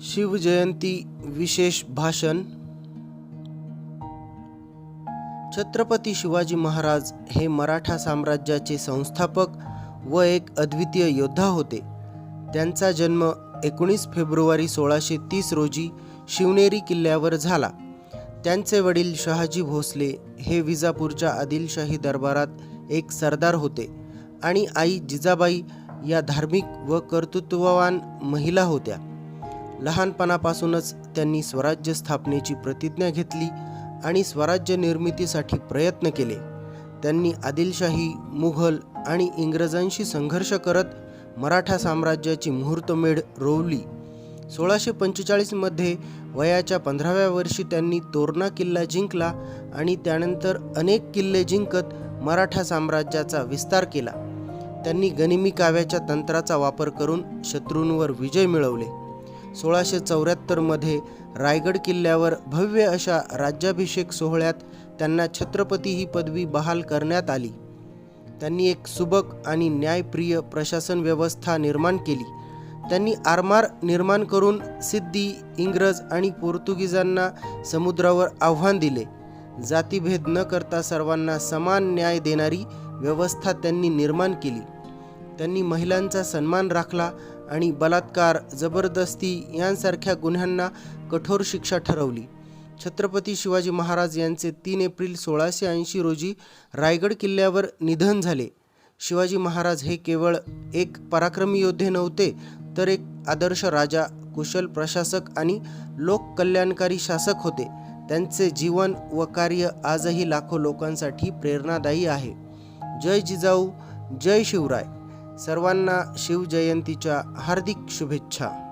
शिवजयंती विशेष भाषण. छत्रपती शिवाजी महाराज हे मराठा साम्राज्याचे संस्थापक व एक अद्वितीय योद्धा होते. त्यांचा जन्म एकोणीस फेब्रुवारी सोळाशे तीस रोजी शिवनेरी किल्ल्यावर झाला. त्यांचे वडील शहाजी भोसले हे विजापूरच्या आदिलशाही दरबारात एक सरदार होते आणि आई जिजाबाई या धार्मिक व कर्तृत्ववान महिला होत्या. लहानपणापासूनच त्यांनी स्वराज्य स्थापनेची प्रतिज्ञा घेतली आणि स्वराज्य निर्मितीसाठी प्रयत्न केले. त्यांनी आदिलशाही मुघल आणि इंग्रजांशी संघर्ष करत मराठा साम्राज्याची मुहूर्तमेढ रोवली. सोळाशे पंचेचाळीसमध्ये वयाच्या पंधराव्या वर्षी त्यांनी तोरणा किल्ला जिंकला आणि त्यानंतर अनेक किल्ले जिंकत मराठा साम्राज्याचा विस्तार केला. त्यांनी गनिमी काव्याच्या तंत्राचा वापर करून शत्रूंवर विजय मिळवले. सोळाशे चौऱ्याहत्तरमध्ये रायगड किल्ल्यावर भव्य अशा राज्याभिषेक सोहळ्यात त्यांना छत्रपती ही पदवी बहाल करण्यात आली. त्यांनी एक सुबक आणि न्यायप्रिय प्रशासन व्यवस्था निर्माण केली. त्यांनी आरमार निर्माण करून सिद्धी इंग्रज आणि पोर्तुगीजांना समुद्रावर आव्हान दिले. जातीभेद न करता सर्वांना समान न्याय देणारी व्यवस्था त्यांनी निर्माण केली. त्यांनी महिलांचा सन्मान राखला आणि बलात्कार जबरदस्ती यांसारख्या गुन्ह्यांना कठोर शिक्षा ठरवली. छत्रपती शिवाजी महाराज यांचे तीन एप्रिल सोळाशे ऐंशी रोजी रायगड किल्ल्यावर निधन झाले. शिवाजी महाराज हे केवळ एक पराक्रमी योद्धे नव्हते तर एक आदर्श राजा कुशल प्रशासक आणि लोककल्याणकारी शासक होते. त्यांचे जीवन व कार्य आजही लाखो लोकांसाठी प्रेरणादायी आहे. जय जिजाऊ जय शिवराय. सर्वांना शिवजयंतीच्या हार्दिक शुभेच्छा.